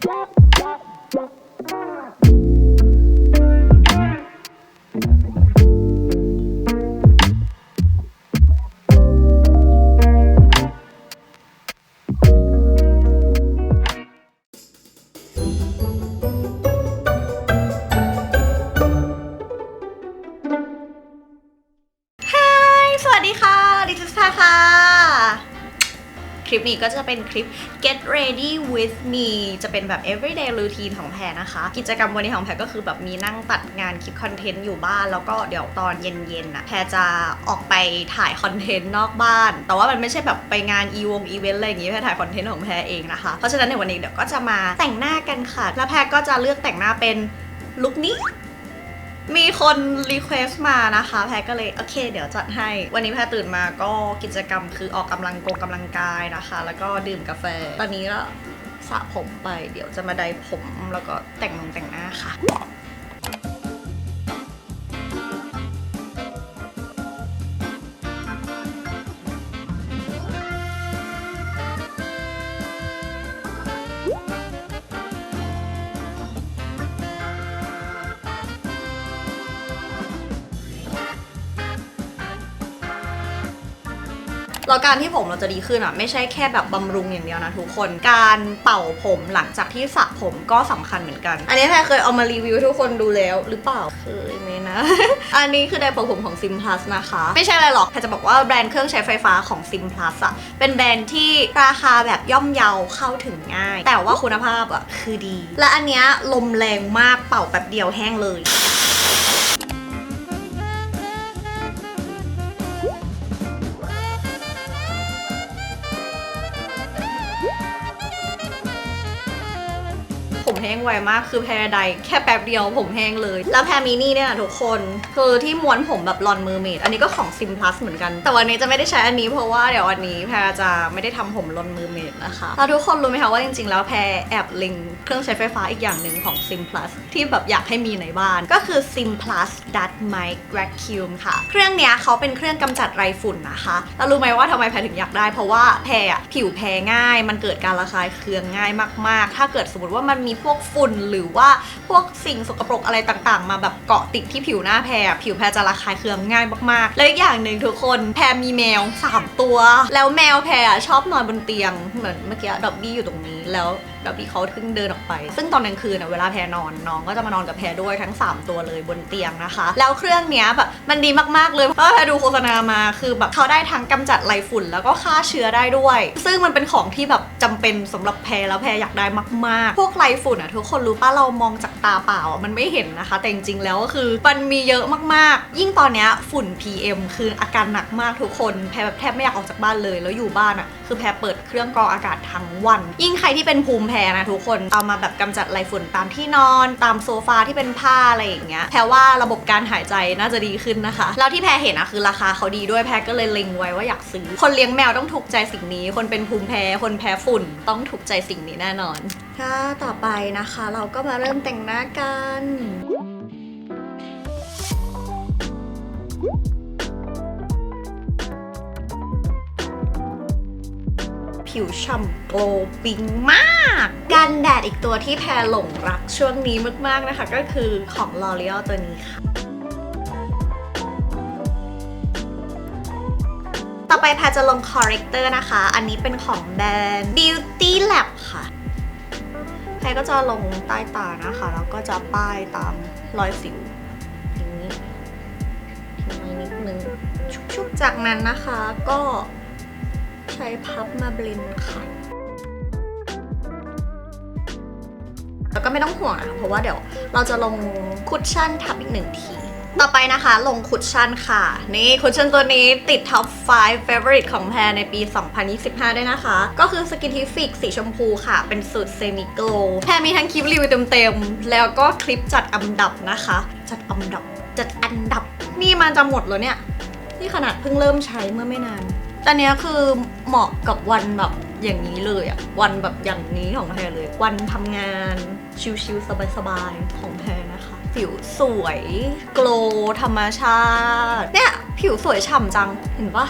Drop, drop, drop. คลิปนี้ก็จะเป็นคลิป get ready with me จะเป็นแบบ everyday routine ของแพรนะคะ กิจกรรมวันนี้ของแพรก็คือแบบมีนั่งตัดงานคลิปคอนเทนต์อยู่บ้าน แล้วก็เดี๋ยวตอนเย็นๆน่ะแพรจะออกไปถ่ายคอนเทนต์นอกบ้าน แต่ว่ามันไม่ใช่แบบไปงานอีวงอีเวนต์อะไรอย่างงี้แพรถ่ายคอนเทนต์ของแพรเองนะคะ เพราะฉะนั้นในวันนี้เดี๋ยวก็จะมาแต่งหน้ากันค่ะ แล้วแพรก็จะเลือกแต่งหน้าเป็นลุคนี้ มีคนรีเควสต์มานะคะ แพทก็เลยโอเค เดี๋ยวจัดให้ วันนี้แพทตื่นมาก็กิจกรรมคือออกกำลังกงกำลังกายนะคะ แล้วก็ดื่มกาแฟ ตอนนี้ก็สระผมไป เดี๋ยวจะมาไดผมแล้วก็แต่งนงแต่งหน้าค่ะ แล้วการที่ผมเราจะดีขึ้นอะไม่ใช่แค่แบบบำรุงอย่างเดียวนะทุกคนการเป่าผมหลังจากที่สระผมก็สำคัญเหมือนกัน อันนี้แพรเคยเอามารีวิวทุกคนดูแล้วหรือเปล่าเคยไหมนะ อันนี้คือไดร์เป่าผมของ Sim Plus นะคะ ไม่ใช่อะไรหรอกแพรจะบอกว่าแบรนด์เครื่องใช้ไฟฟ้าของ Sim Plus อะเป็นแบรนด์ที่ราคาแบบย่อมเยาเข้าถึงง่าย แต่ว่าคุณภาพอะคือดี และอันเนี้ยลมแรงมากเป่าแป๊บเดียวแห้งเลย ไวมากคือแพรใดแค่แป๊บเดียวผมแห้งเลย แล้วแพรมินี่เนี่ยนะทุกคน คือที่ม้วนผมแบบลอนมือเมดอันนี้ก็ของซิมพลัสเหมือนกัน แต่วันนี้จะไม่ได้ใช้อันนี้เพราะว่าเดี๋ยววันนี้แพรจะไม่ได้ทำผมลอนมือเมดนะคะแล้วทุกคนรู้ไหมคะว่าจริงๆ แล้วแพรแอบลิงเครื่องใช้ไฟฟ้าอีกอย่างหนึ่งของ Sim Plus ที่แบบอยากให้มีในบ้าน ก็คือ Sim Plus Dust Mite Vacuum ค่ะ เครื่องเนี้ยเขาเป็นเครื่องกำจัดไรฝุ่นนะคะแล้วรู้ไหมว่าทำไมแพรถึงอยากได้ เพราะว่าแพรอะผิวแพ้ง่าย มันเกิดการระคายเคืองง่ายมาก ๆ ถ้าเกิดสมมติว่ามันมีพวกฝุ่นหรือว่าพวกสิ่งสกปรกอะไรต่างๆ มาแบบเกาะติดที่ผิวหน้าแพรอะผิวแพรจะระคายเคืองง่ายมากๆ และอีกอย่างหนึ่งทุกคนแพรมีแมว 3 ตัว แล้วแมวแพรอะชอบนอนบนเตียงเหมือนเมื่อกี้ดอบบี้อยู่ตรงนี้แล้วดอบบี้เขาเพิ่งเดินออกไป ซึ่งตอนกลางคืนเวลาแพรนอนน้องก็จะมานอนกับแพรด้วยทั้ง 3 ตัวเลยบนเตียงนะคะ แล้วเครื่องเนี้ยแบบมันดีมากๆเลยเพราะแพรดูโฆษณามาคือแบบเขาได้ทั้งกำจัดไรฝุ่น แล้วก็ฆ่าเชื้อได้ด้วย ซึ่งมันเป็นของที่แบบจำเป็นสำหรับแพรแล้วแพรอยากได้มากๆ พวกไรฝุ่นอะทุกคนรู้ป่ะเรามองจากตาเปล่ามันไม่เห็นนะคะ แต่จริงๆแล้วก็คือมันมีเยอะมากๆ ยิ่งตอนนี้ฝุ่น PM คืออาการหนักมากทุกคนแพรแบบแทบไม่อยากออกจากบ้านเลยแล้วอยู่บ้านอะคือแพรเปิดเครื่องกรองอากาศทั้งวัน ยิ่งใครที่เป็นภูมิแพ้นะทุกคนเอามาแบบกำจัดไรฝุ่นตามที่นอน ตามโซฟาที่เป็นผ้าอะไรอย่างเงี้ยแพรว่าระบบการหายใจน่าจะดีขึ้นนะคะแล้วที่แพรเห็นอะคือราคาเขาดีด้วยแพรก็เลยเล็งไว้ว่าอยากซื้อ คนเลี้ยงแมวต้องถูกใจสิ่งนี้ คนเป็นภูมิแพ้คนแพ้ฝุ่นต้องถูกใจสิ่งนี้แน่นอนค่ะต่อไปนะคะเราก็มาเริ่มแต่งหน้ากันผิวฉ่ำโกลปิงมาก กันแดดอีกตัวที่แพรหลงรักช่วงนี้มาก ๆ นะคะ ก็คือของ L'Oreal ตัวนี้ค่ะ ต่อไปแพรจะลง corrector นะคะ อันนี้เป็นของแบรนด์ Beauty Lab ค่ะ แพรก็จะลงใต้ตานะคะ แล้วก็จะป้ายตามรอยสิวอย่างนี้ทิ้งไว้นิดนึงชุบๆจากนั้นนะคะก็ใช้พับมาเบลนด์ค่ะแล้วก็ไม่ต้องห่วงนะคะเพราะว่าเดี๋ยวเราจะลงคุชชั่นทับอีกหนึ่งที ต่อไปนะคะลงคุชชั่นค่ะ นี่คุชชั่นตัวนี้ติดท็อป 5 favorite ของแพรในปี 2025 ด้วยนะคะ ก็คือ Skintific สีชมพูค่ะ เป็นสูตรเซมิโกลแพรมีทั้งคลิปรีวิวเต็มๆ แล้วก็คลิปจัดอันดับนะคะ จัดอันดับ จัดอันดับ นี่มันจะหมดแล้วเนี่ย นี่ขนาดเพิ่งเริ่มใช้เมื่อไม่นานแต่เนี้ยคือเหมาะกับวันแบบอย่างนี้เลยอะวันแบบอย่างนี้ของแพรเลย วันทำงานชิลๆสบายๆของแพร ผิวสวยโกลธรรมชาติ เนี่ย ผิวสวยฉ่ำจัง เห็นปะ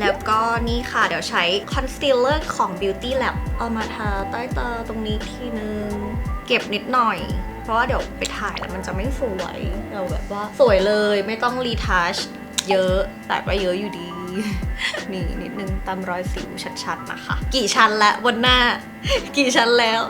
แล้วก็นี่ค่ะ เดี๋ยวใช้คอนซีลเลอร์ของ Beauty Lab เอามาทาใต้ตาตรงนี้ทีนึง เก็บนิดหน่อย เพราะว่าเดี๋ยวไปถ่ายแล้วมันจะไม่สวย เราแบบว่าสวยเลยไม่ต้องรีทัชเยอะ แต่ก็เยอะอยู่ดี นี่นิดนึงตามรอยสิวชัดๆนะคะ กี่ชั้นแล้วบนหน้า กี่ชั้นแล้ว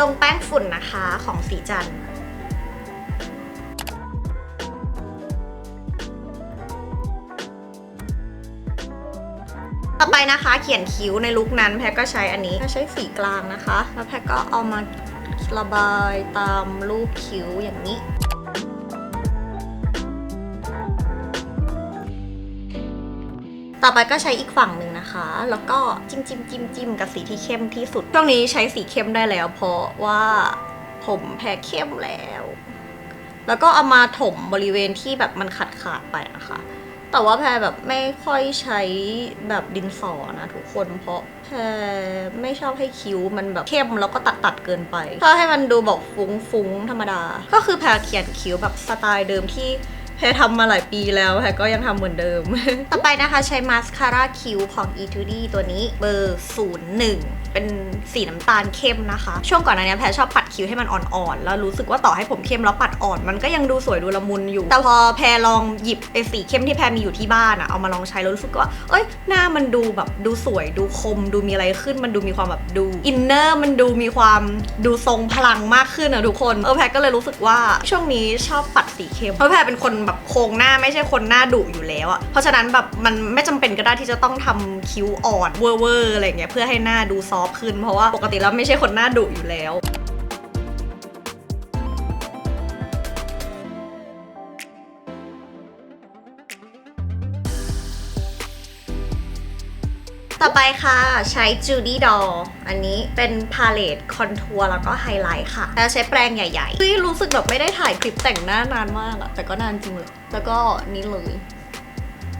ลงแป้งฝุ่นนะคะของสีจันทร์ต่อไปนะคะเขียนคิ้วในลุคนั้นแพรก็ใช้อันนี้แพรใช้สีกลางนะคะ แล้วแพรก็เอามาระบายตามรูปคิ้วอย่างนี้ต่อไปก็ใช้อีกฝั่งหนึ่ง นะคะ แล้วก็จิ้มจิ้มจิ้มจิ้มกับสีที่เข้มที่สุด ช่วงนี้ใช้สีเข้มได้แล้ว เพราะว่าผมแพ้เข้มแล้ว แล้วก็เอามาถมบริเวณที่แบบมันขาดขาดไปนะคะ แต่ว่าแพรแบบไม่ค่อยใช้แบบดินสอนะทุกคน เพราะแพรไม่ชอบให้คิ้วมันแบบเข้มแล้วก็ตัดตัดเกินไป ถ้าให้มันดูแบบฟุ้งฟุ้งธรรมดา ก็คือแพรเขียนคิ้วแบบสไตล์เดิมที่ แพรทำมาหลายปีแล้วแพรก็ยังทำเหมือนเดิม ต่อไปนะคะใช้มาสคาร่าคิ้วของ E2D ตัวนี้เบอร์ 01 เป็นสีน้ำตาลเข้มนะคะ ช่วงก่อนหน้านี้แพรชอบปัดคิ้วให้มันอ่อนๆ แล้วรู้สึกว่าต่อให้ผมเข้มแล้วปัดอ่อน มันก็ยังดูสวยดูละมุนอยู่ แต่พอแพรลองหยิบไอ้สีเข้มที่แพรมีอยู่ที่บ้านอะเอามาลองใช้แล้วรู้สึกว่า เอ้ยหน้ามันดูแบบดูสวยดูคม ดูมีอะไรขึ้น มันดูมีความแบบดูอินเนอร์มันดูมีความดูทรงพลังมากขึ้นอะทุกคนเออแพรก็เลยรู้สึกว่าช่วงนี้ชอบปัดสีเข้มเพราะแพรเป็นคนแบบโครงหน้าไม่ใช่คนหน้าดุอยู่แล้วอะเพราะฉะนั้นแบบมันไม่จำเป็นก็ได้ที่จะต้องทำคิ้วอ่อนเวอร์เวอร์อะไรเงี้ยเพื่อให้หน้าดูซอฟขึ้น เพราะว่าปกติแล้วไม่ใช่คนหน้าดุอยู่แล้ว ต่อไปค่ะใช้ Judy Doll อันนี้เป็นพาเลตคอนทัวร์แล้วก็ไฮไลท์ค่ะ แล้วใช้แปรงใหญ่ๆเฮ้ยรู้สึกแบบไม่ได้ถ่ายคลิปแต่งหน้านานมากอะแต่ก็นานจริงเลย แล้วก็นี่เลย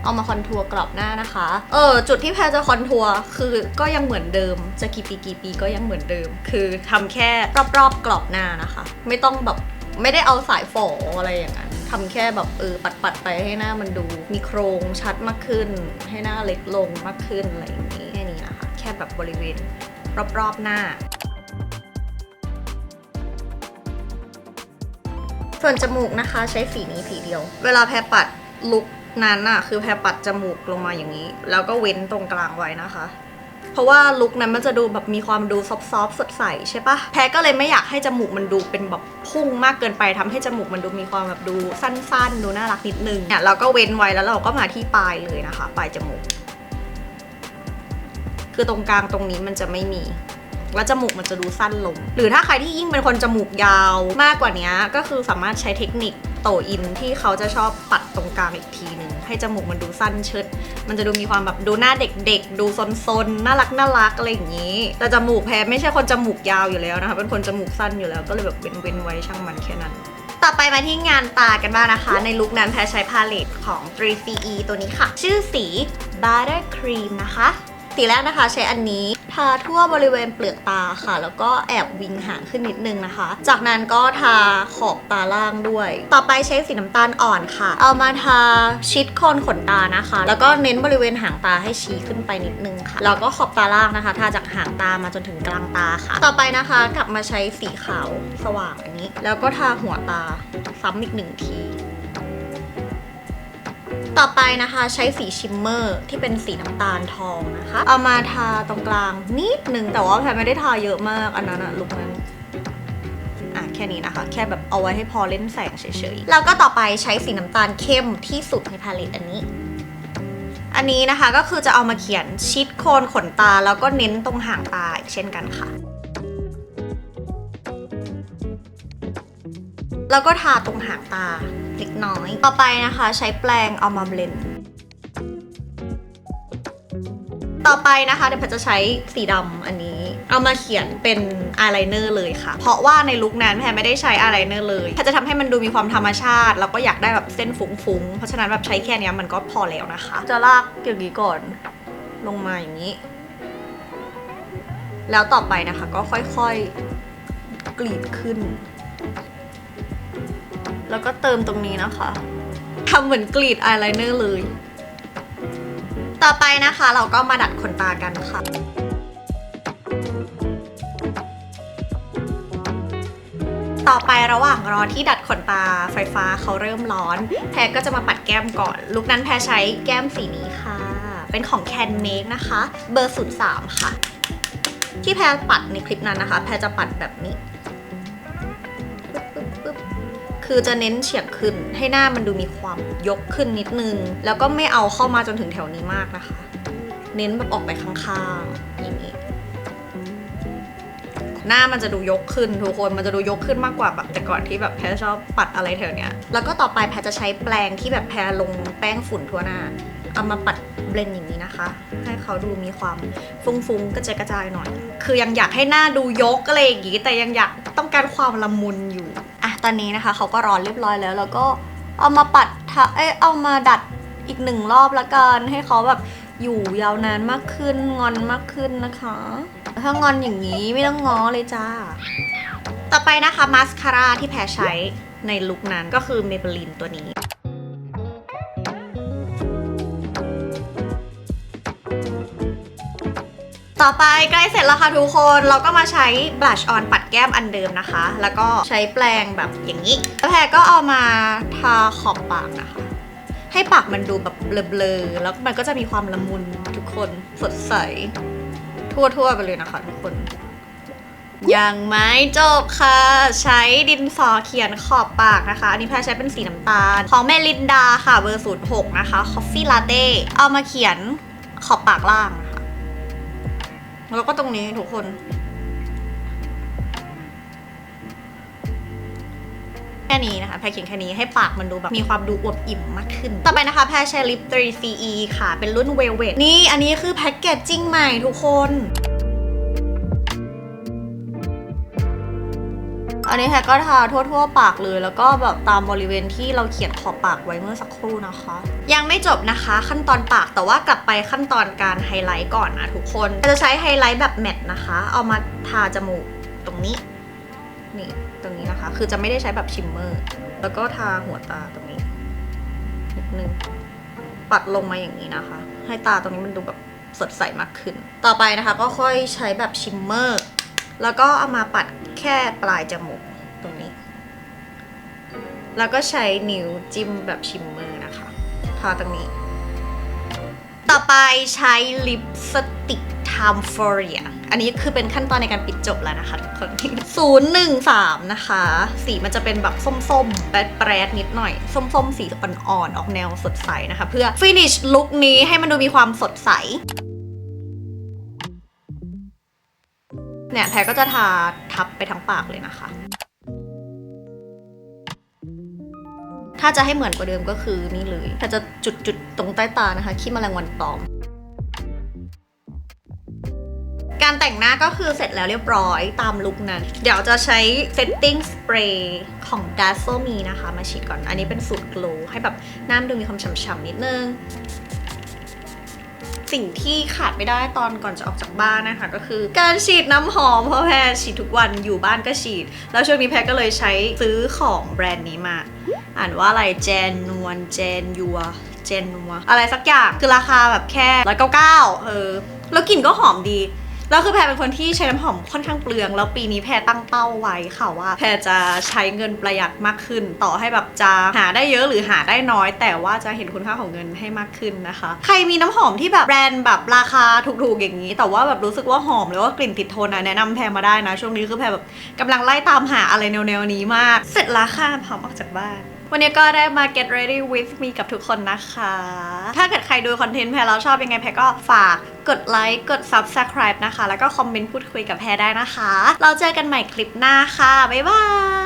เอามาคอนทัวร์กรอบหน้านะคะ เออจุดที่แพรจะคอนทัวร์คือก็ยังเหมือนเดิม จะกี่ปีกี่ปีก็ยังเหมือนเดิม คือทำแค่รอบๆกรอบหน้านะคะ ไม่ต้องแบบไม่ได้เอาสายฝออะไรอย่างนั้น ทำแค่แบบเออปัดๆไปให้หน้ามันดูมีโครงชัดมากขึ้น ให้หน้าเล็กลงมากขึ้นอะไรอย่างนี้แค่นี้นะคะ แค่แบบบริเวณรอบๆหน้าส่วนจมูกนะคะใช้สีนี้สีเดียว เวลาแพรปัดลุกนั้นอะคือแพรปัดจมูกลงมาอย่างนี้ แล้วก็เว้นตรงกลางไว้นะคะ ราะว่าลุคนั้นมันจะดูแบบมีความดูซอฟๆสดใสใช่ปะแพรก็เลยไม่อยากให้จมูกมันดูเป็นแบบพุ่งมากเกินไปทำให้จมูกมันดูมีความแบบดูสั้นๆ ดูน่ารักนิดนึงเนี่ยเราก็เว้นไว้แล้วเราก็มาที่ปลายเลยนะคะ ปลายจมูก คือตรงกลางตรงนี้มันจะไม่มีแล้วจมูกมันจะดูสั้นลง หรือถ้าใครที่ยิ่งเป็นคนจมูกยาวมากกว่านี้ก็คือสามารถใช้เทคนิค โตอินที่เขาจะชอบปัดตรงกลางอีกทีหนึ่งให้จมูกมันดูสั้นเชิด มันจะดูมีความแบบดูหน้าเด็กๆ ดูซนๆน่ารักน่ารักอะไรอย่างนี้ แต่จมูกแพ้ไม่ใช่คนจมูกยาวอยู่แล้วนะคะเป็นคนจมูกสั้นอยู่แล้วก็เลยแบบเว้นๆไว้ช่างมันแค่นั้นต่อไปมาที่งานตากันบ้างนะคะ ในลุคนั้นแพรใช้พาเลตของ 3CE ตัวนี้ค่ะ ชื่อสี Butter Cream นะคะ สีแรกนะคะใช้อันนี้ทาทั่วบริเวณเปลือกตาค่ะ แล้วก็แอบวิงหางขึ้นนิดนึงนะคะ จากนั้นก็ทาขอบตาล่างด้วย ต่อไปใช้สีน้ำตาลอ่อนค่ะ เอามาทาชิดโคนขนตานะคะ แล้วก็เน้นบริเวณหางตาให้ชี้ขึ้นไปนิดนึงค่ะ แล้วก็ขอบตาล่างนะคะ ทาจากหางตามาจนถึงกลางตาค่ะ ต่อไปนะคะกลับมาใช้สีขาวสว่างอันนี้ แล้วก็ทาหัวตาซ้ำอีกหนึ่งที ต่อไปนะคะใช้สีชิมเมอร์ที่เป็นสีน้ำตาลทองนะคะ เอามาทาตรงกลางนิดนึง แต่ว่าแพรไม่ได้ทาเยอะมาก อันนั้นอะลุคนั้นอะแค่นี้นะคะ แค่แบบเอาไว้ให้พอเล่นแสงเฉยๆ แล้วก็ต่อไปใช้สีน้ำตาลเข้มที่สุดในพาเลตอันนี้อันนี้นะคะก็คือจะเอามาเขียนชิดโคนขนตาแล้วก็เน้นตรงห่างตาอีกเช่นกันค่ะ แล้วก็ทาตรงหางตา เล็กน้อย ต่อไปนะคะใช้แปรงเอามาเบลนด์ต่อไปนะคะเดี๋ยวพรจะใช้สีดำอันนี้ เอามาเขียนเป็นอายไลเนอร์เลยค่ะ เพราะว่าในลุคนั้นแพรไม่ได้ใช้อายไลเนอร์เลยพรจะทำให้มันดูมีความธรรมชาติ แล้วก็อยากได้แบบเส้นฟุ้งๆ เพราะฉะนั้นแบบใช้แค่เนี้ยมันก็พอแล้วนะคะ จะลากอย่างนี้ก่อนลงมาอย่างนี้ แล้วต่อไปนะคะก็ค่อยๆกรีดขึ้น แล้วก็เติมตรงนี้นะคะทำเหมือนกรีดอายไลเนอร์เลย ต่อไปนะคะเราก็มาดัดขนตากันค่ะต่อไประหว่างรอที่ดัดขนตาไฟฟ้าเขาเริ่มร้อน แพรก็จะมาปัดแก้มก่อน ลุกนั้นแพรใช้แก้มสีนี้ค่ะ เป็นของ Can Make นะคะ เบอร์ 03 ค่ะ ที่แพรปัดในคลิปนั้นนะคะ แพรจะปัดแบบนี้ คือจะเน้นเฉียงขึ้น ให้หน้ามันดูมีความยกขึ้นนิดนึง แล้วก็ไม่เอาเข้ามาจนถึงแถวนี้มากนะคะ เน้นแบบออกไปข้างๆอย่างนี้หน้ามันจะดูยกขึ้นทุกคนมันจะดูยกขึ้นมากกว่าแบบแต่ก่อนที่แบบแพรชอบปัดอะไรแถวเนี้ยแล้วก็ต่อไปแพรจะใช้แปรงที่แบบแพรลงแป้งฝุ่นทั่วหน้า เอามาปัดเบลนด์อย่างนี้นะคะ ให้เขาดูมีความฟุ้งๆกระจายกระจายหน่อย คือยังอยากให้หน้าดูยกอะไรอย่างงี้แต่ยังอยากต้องการความละมุนอยู่ ตอนนี้นะคะเขาก็ร้อนเรียบร้อยแล้ว แล้วก็เอามาปัดทะเอ้เอามาดัดอีกหนึ่งรอบละกันให้เขาแบบอยู่ยาวนานมากขึ้นงอนมากขึ้นนะคะ ถ้างอนอย่างนี้ไม่ต้องง้อเลยจ้า ต่อไปนะคะมาสคาร่าที่แพรใช้ในลุคนั้นก็คือเมเบลินตัวนี้ ต่อไปใกล้เสร็จแล้วค่ะทุกคนเราก็มาใช้ blush on ปัดแก้มอันเดิมนะคะ แล้วก็ใช้แปรงแบบอย่างนี้แล้วแพรก็เอามาทาขอบปากนะคะ ให้ปากมันดูแบบเบลอๆแล้วมันก็จะมีความละมุนทุกคนสดใส ทั่วๆไปเลยนะคะทุกคนยังไม่จบค่ะ ใช้ดินสอเขียนขอบปากนะคะ อันนี้แพรใช้เป็นสีน้ำตาล ของเมลินดาค่ะเบอร์ศูนย์หกนะคะ Coffee Latte เอามาเขียนขอบปากล่างะ แล้วก็ตรงนี้ทุกคน แค่นี้นะคะ แพรเขียนแค่นี้ให้ปากมันดูแบบมีความดูอวบอิ่มมากขึ้น ต่อไปนะคะ แพรใช้ลิป 3CE ค่ะ เป็นรุ่นเวลเวดนี่อันนี้คือแพ็กเกจจิ้งใหม่ทุกคน นนี้แพรก็ทาทั่วๆ ปากเลย แล้วก็แบบตามบริเวณที่เราเขียนขอบปากไว้เมื่อสักครู่นะคะ ยังไม่จบนะคะ ขั้นตอนปากแต่ว่ากลับไปขั้นตอนการไฮไลท์ก่อนนะทุกคนจะใช้ไฮไลท์แบบแมทนะคะ เอามาทาจมูกตรงนี้นี่ตรงนี้นะคะ คือจะไม่ได้ใช้แบบชิมเมอร์ แล้วก็ทาหัวตาตรงนี้นิดนึงปัดลงมาอย่างนี้นะคะ ให้ตาตรงนี้มันดูแบบสดใสมากขึ้น ต่อไปนะคะ ก็ค่อยใช้แบบชิมเมอร์ แล้วก็เอามาปัดแค่ปลายจมูก แล้วก็ใช้นิ้วจิ้มแบบชิมเมอร์นะคะ ทาตรงนี้ ต่อไปใช้ลิปสติก Time for y a อันนี้คือเป็นขั้นตอนในการปิดจบแล้วนะคะทุกคน013นะคะ สีมันจะเป็นแบบส้มๆ แปรดๆนิดหน่อย ส้มๆ สีอ่อนๆ ออกแนวสดใสนะคะ เพื่อ finish ลุคนี้ให้มันดูมีความสดใส เนี่ยแพรก็จะทาทับไปทั้งปากเลยนะคะ ถ้าจะให้เหมือนกว่าเดิมก็คือนี่เลย ถ้าจะจุดจุดๆตรงใต้ตานะคะขี้แมลงวันตอมการแต่งหน้าก็คือเสร็จแล้วเรียบร้อยตามลุคนั้น เดี๋ยวจะใช้ setting spray ของ d a z z l e Me นะคะ มาฉีดก่อน อันนี้เป็นสูตร glow ให้แบบหน้ามันดูมีความฉ่ำๆนิดนึง สิ่งที่ขาดไม่ได้ตอนก่อนจะออกจากบ้านนะคะ ก็คือการฉีดน้ำหอมเพราะแพรฉีดทุกวันอยู่บ้านก็ฉีด แล้วช่วงนี้แพรก็เลยใช้ซื้อของแบรนด์นี้มา อ่านว่าอะไรเจนนวลเจนยัวเจนนัวอะไรสักอย่างคือราคาแบบแค่ร้อยเก้าเก้าเออแล้วกลิ่นก็หอมดี แล้วคือแพรเป็นคนที่ใช้น้ำหอมค่อนข้างเปลือง แล้วปีนี้แพรตั้งเป้าไว้ค่ะว่า แพรจะใช้เงินประหยัดมากขึ้น ต่อให้แบบจะหาได้เยอะหรือหาได้น้อย แต่ว่าจะเห็นคุณค่าของเงินให้มากขึ้นนะคะ ใครมีน้ำหอมที่แบบแบรนด์แบบราคาถูกๆอย่างนี้ แต่ว่าแบบรู้สึกว่าหอมหรือว่ากลิ่นติดทนนะแนะนำแพรมาได้นะ ช่วงนี้คือแพรแบบกำลังไล่ตามหาอะไรแนวๆนี้มาก เสร็จแล้วค่ะพร้อมออกจากบ้าน วันนี้ก็ได้มา get ready with me กับทุกคนนะคะ ถ้าเกิดใครดูคอนเทนต์แพรแล้วชอบยังไงแพรก็ฝากกดไลค์กด subscribe นะคะ แล้วก็คอมเมนต์พูดคุยกับแพรได้นะคะ เราเจอกันใหม่คลิปหน้าค่ะ บ๊ายบาย